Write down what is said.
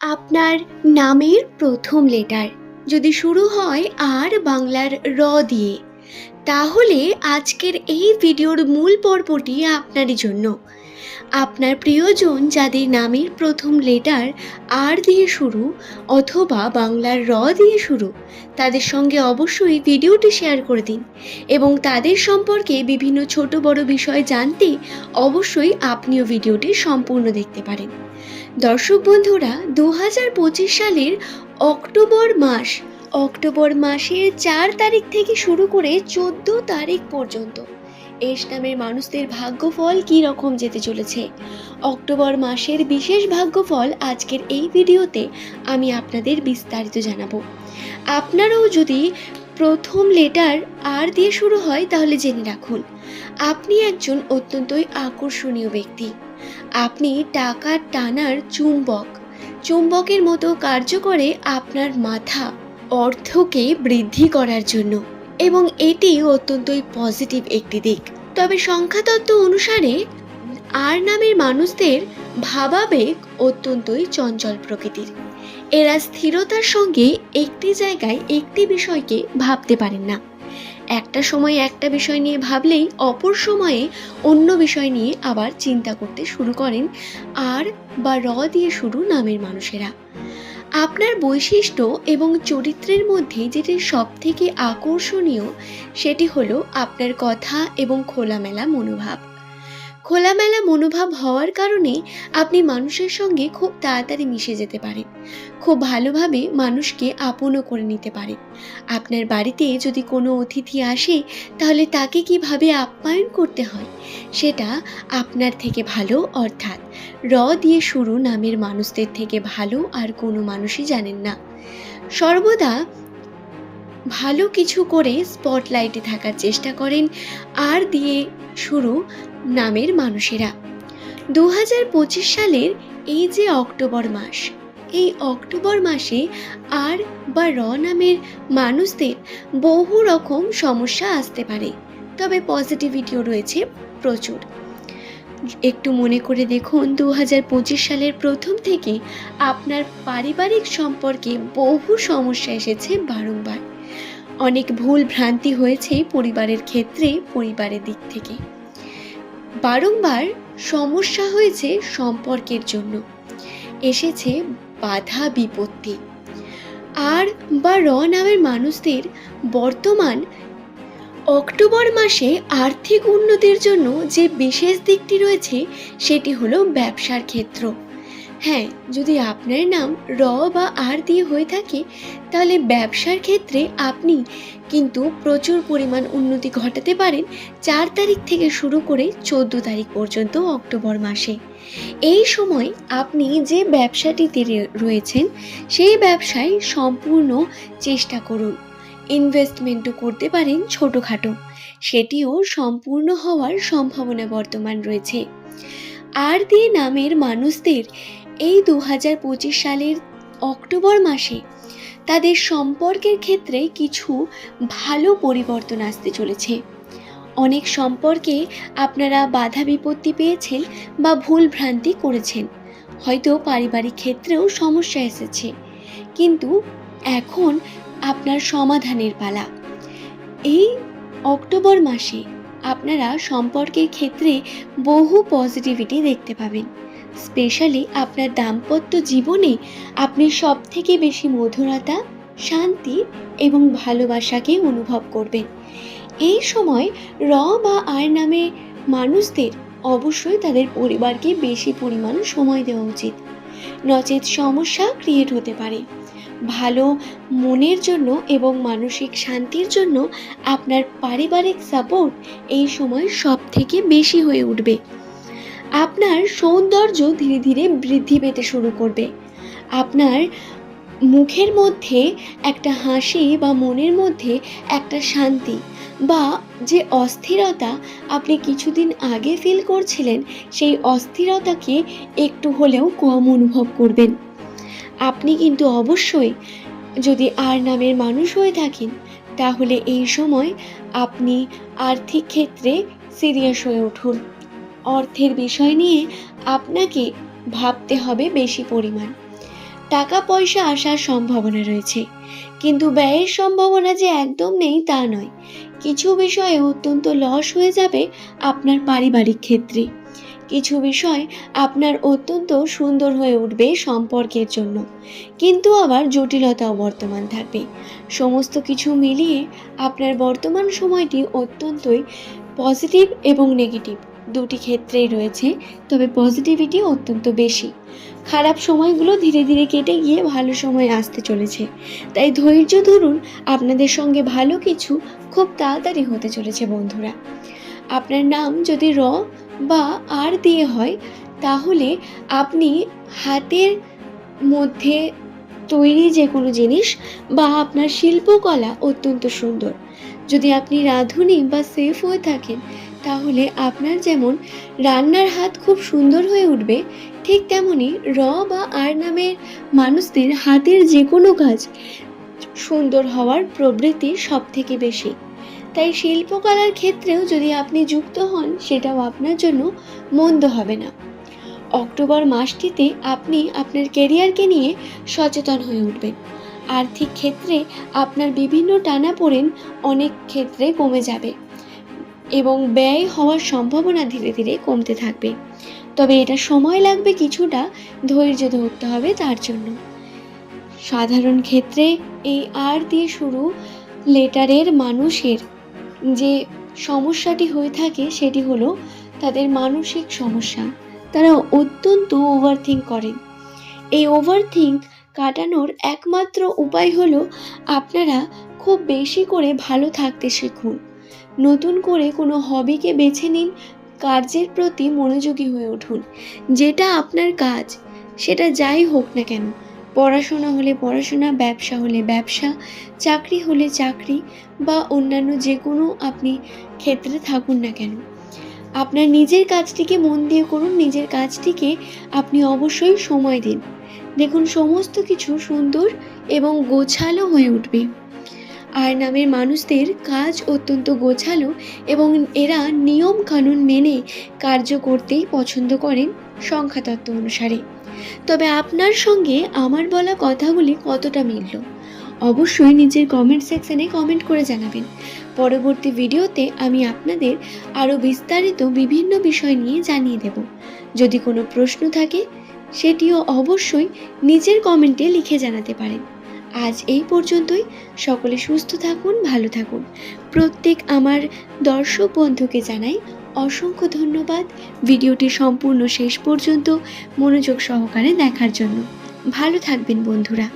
আপনার নামের প্রথম লেটার। যদি শুরু হয় আর বাংলার র দিয়ে, তাহলে আজকের এই ভিডিওর মূল পর্বটি আপনারই জন্য। আপনার প্রিয়জন যাদের নামের প্রথম লেটার আর দিয়ে শুরু অথবা বাংলার র দিয়ে শুরু, তাদের সঙ্গে অবশ্যই ভিডিওটি শেয়ার করে দিন এবং তাদের সম্পর্কে বিভিন্ন ছোট বড় বিষয় জানতে অবশ্যই আপনিও ভিডিওটি সম্পূর্ণ দেখতে পারেন। দর্শক বন্ধুরা দু হাজার পঁচিশ সালের অক্টোবর মাস, অক্টোবর মাসের চার তারিখ থেকে শুরু করে চোদ্দ তারিখ পর্যন্ত এস নামের মানুষদের ভাগ্যফল কী রকম যেতে চলেছে? অক্টোবর মাসের বিশেষ ভাগ্যফল আজকের এই ভিডিওতে আমি আপনাদের বিস্তারিত জানাব। আপনারাও যদি প্রথম লেটার আর দিয়ে শুরু হয়, তাহলে জেনে রাখুন, আপনি একজন অত্যন্তই আকর্ষণীয় ব্যক্তি। আপনি টাকা টানার চুম্বক। চুম্বকের মতো কার্য করে আপনার মাথা অর্থকে বৃদ্ধি করার জন্য। এবং এটি অত্যন্তই পজিটিভ একটি দিক। তবে সংখ্যাতত্ত্ব অনুসারে আর নামের মানুষদের ভাবাবেগ অত্যন্তই চঞ্চল প্রকৃতির। এরা স্থিরতার সঙ্গে একটি জায়গায় একটি বিষয়কে ভাবতে পারেন না। একটা সময়ে একটা বিষয় নিয়ে ভাবলেই অপর সময়ে অন্য বিষয় নিয়ে আবার চিন্তা করতে শুরু করেন আর বা র দিয়ে শুরু নামের মানুষেরা। আপনার বৈশিষ্ট্য এবং চরিত্রের মধ্যে যেটি সব থেকে আকর্ষণীয় সেটি হলো আপনার কথা এবং খোলামেলা মনোভাব। খোলামেলা মনোভাব হওয়ার কারণে আপনি মানুষের সঙ্গে খুব তাড়াতাড়ি মিশে যেতে পারেন। খুব ভালোভাবে মানুষকে আপনও করে নিতে পারেন। আপনার বাড়িতে যদি কোনো অতিথি আসে, তাহলে তাকে কীভাবে আপ্যায়ন করতে হয়, সেটা আপনার থেকে ভালো অর্থাৎ র দিয়ে শুরু নামের মানুষদের থেকে ভালো আর কোনো মানুষই জানেন না। সর্বদা ভালো কিছু করে স্পটলাইটে থাকার চেষ্টা করেন আর দিয়ে শুরু নামের মানুষেরা। দু হাজার পঁচিশ সালের এই যে অক্টোবর মাস, এই অক্টোবর মাসে আর বা র নামের মানুষদের বহু রকম সমস্যা আসতে পারে, তবে পজিটিভিটিও রয়েছে প্রচুর। একটু মনে করে দেখুন দু হাজার পঁচিশ সালের প্রথম থেকে আপনার পারিবারিক সম্পর্কে বহু সমস্যা এসেছে বারংবার। অনেক ভুল ভ্রান্তি হয়েছে পরিবারের ক্ষেত্রে, পরিবারের দিক থেকে। বারংবার সমস্যা হয়েছে সম্পর্কের জন্য। এসেছে বাধা বিপত্তি। আর বা র নামের মানুষদের বর্তমান অক্টোবর মাসে আর্থিক উন্নতির জন্য যে বিশেষ দিকটি রয়েছে, সেটি হলো ব্যবসার ক্ষেত্র। হ্যাঁ যদি আপনার নাম র বা আর দিয়ে হয়ে থাকে, তাহলে ব্যবসার ক্ষেত্রে আপনি কিন্তু প্রচুর পরিমাণ উন্নতি ঘটাতে পারেন চার তারিখ থেকে শুরু করে চোদ্দ তারিখ পর্যন্ত অক্টোবর মাসে। এই সময় আপনি যে ব্যবসাটিতে রয়েছেন, সেই ব্যবসায় সম্পূর্ণ চেষ্টা করুন। ইনভেস্টমেন্টও করতে পারেন ছোটোখাটো। সেটিও সম্পূর্ণ হওয়ার সম্ভাবনা বর্তমান রয়েছে। আর দিয়ে নামের মানুষদের এই দু হাজার পঁচিশ সালের অক্টোবর মাসে তাদের সম্পর্কের ক্ষেত্রে কিছু ভালো পরিবর্তন আসতে চলেছে। অনেক সম্পর্কে আপনারা বাধা বিপত্তি পেয়েছেন বা ভুল ভ্রান্তি করেছেন। হয়তো পারিবারিক ক্ষেত্রেও সমস্যা এসেছে। কিন্তু এখন আপনার সমাধানের পালা। এই অক্টোবর মাসে আপনারা সম্পর্কের ক্ষেত্রে বহু পজিটিভিটি দেখতে পাবেন। স্পেশালি আপনার দাম্পত্য জীবনে আপনি সব থেকে বেশি মধুরতা, শান্তি এবং ভালোবাসাকে অনুভব করবেন। এই সময় র বা আর নামে মানুষদের অবশ্যই তাদের পরিবারকে বেশি পরিমাণ সময় দেওয়া উচিত। নচেত সমস্যা ক্রিয়েট হতে পারে। ভালো মনের জন্য এবং মানসিক শান্তির জন্য আপনার পারিবারিক সাপোর্ট এই সময় সব থেকে বেশি হয়ে উঠবে। আপনার সৌন্দর্য ধীরে ধীরে বৃদ্ধি পেতে শুরু করবে। আপনার মুখের মধ্যে একটা হাসি বা মনের মধ্যে একটা শান্তি বা যে অস্থিরতা আপনি কিছুদিন আগে ফিল করছিলেন, সেই অস্থিরতাকে একটু হলেও কম অনুভব করবেন। আপনি কিন্তু অবশ্যই যদি আর নামের মানুষ হয়ে থাকেন, তাহলে এই সময় আপনি আর্থিক ক্ষেত্রে সিরিয়াস হয়ে উঠুন। অর্থের বিষয় নিয়ে আপনাকে ভাবতে হবে বেশি পরিমাণ। টাকা পয়সা আসার সম্ভাবনা রয়েছে, কিন্তু ব্যয়ের সম্ভাবনা যে একদম নেই তা নয়। কিছু বিষয়ে অত্যন্ত লস হয়ে যাবে আপনার পারিবারিক ক্ষেত্রে। কিছু বিষয় আপনার অত্যন্ত সুন্দর হয়ে উঠবে সম্পর্কের জন্য, কিন্তু আবার জটিলতাও বর্তমান থাকবে। সমস্ত কিছু মিলিয়ে আপনার বর্তমান সময়টি অত্যন্তই পজিটিভ এবং নেগেটিভ। দুটি ক্ষেত্রেই রয়েছে, তবে পজিটিভিটি অত্যন্ত বেশি। খারাপ সময়গুলো ধীরে ধীরে কেটে গিয়ে ভালো সময় আসতে চলেছে। তাই ধৈর্য ধরুন, আপনাদের সঙ্গে ভালো কিছু খুব তাড়াতাড়ি হতে চলেছে, বন্ধুরা। আপনার নাম যদি র বা আর দিয়ে হয়, তাহলে আপনি হাতের মধ্যে তৈরি যে কোনো জিনিস বা আপনার শিল্পকলা অত্যন্ত সুন্দর। যদি আপনি রাঁধুনি বা সেফ হয়ে থাকেন তাহলে আপনার যেমন রান্নার হাত খুব সুন্দর হয়ে উঠবে, ঠিক তেমনি র বা আর নামের মানুষদের হাতের যে কোনো কাজ সুন্দর হওয়ার প্রবৃত্তি সব থেকে বেশি। তাই শিল্পকলার ক্ষেত্রেও যদি আপনি যুক্ত হন, সেটাও আপনার জন্য মন্দ হবে না। অক্টোবর মাসটিতে আপনি আপনার কেরিয়ারকে নিয়ে সচেতন হয়ে উঠবেন। আর্থিক ক্ষেত্রে আপনার বিভিন্ন টানাপোড়েন অনেক ক্ষেত্রে কমে যাবে। এবং ব্যয় হওয়ার সম্ভাবনা ধীরে ধীরে কমতে থাকবে। তবে এটা সময় লাগবে কিছুটা ধৈর্য ধরতে হবে তার জন্য। সাধারণ ক্ষেত্রে এই আর দিয়ে শুরু লেটারের মানুষের যে সমস্যাটি হয়ে থাকে সেটি হলো তাদের মানসিক সমস্যা। তারা অত্যন্ত ওভারথিঙ্ক করেন এই ওভারথিঙ্ক কাটানোর একমাত্র উপায় হলো আপনারা খুব বেশি করে ভালো থাকতে শিখুন। নতুন করে কোনো হবিকে বেছে নিন, কার্যের প্রতি মনোযোগী হয়ে উঠুন। যেটা আপনার কাজ, সেটা যাই হোক না কেন, পড়াশোনা হলে পড়াশোনা, ব্যবসা হলে ব্যবসা, চাকরি হলে চাকরি বা অন্যান্য যে কোনো আপনি ক্ষেত্রে থাকুন না কেন। আপনার নিজের কাজটিকে মন দিয়ে করুন, নিজের কাজটিকে আপনি অবশ্যই সময় দিন। দেখুন, সমস্ত কিছু সুন্দর এবং গোছালো হয়ে উঠবে। আর নামের মানুষদের কাজ অত্যন্ত গোছালো এবং এরা নিয়ম কানুন মেনে কার্য করতেই পছন্দ করেন সংখ্যাতত্ত্ব অনুসারে। তবে আপনার সঙ্গে আমার বলা কথাগুলি কতটা মিলল? অবশ্যই নিজের কমেন্ট সেকশনে কমেন্ট করে জানাবেন। পরবর্তী ভিডিওতে আমি আপনাদের আরও বিস্তারিত বিভিন্ন বিষয় নিয়ে জানিয়ে দেব। যদি কোনো প্রশ্ন থাকে, সেটিও অবশ্যই নিজের কমেন্টে লিখে জানাতে পারেন। আজ এই পর্যন্তই। সকলে সুস্থ থাকুন, ভালো থাকুন। প্রত্যেক আমার দর্শক বন্ধুকে জানাই অসংখ্য ধন্যবাদ। ভিডিওটি সম্পূর্ণ শেষ পর্যন্ত মনোযোগ সহকারে দেখার জন্য। ভালো থাকবেন বন্ধুরা।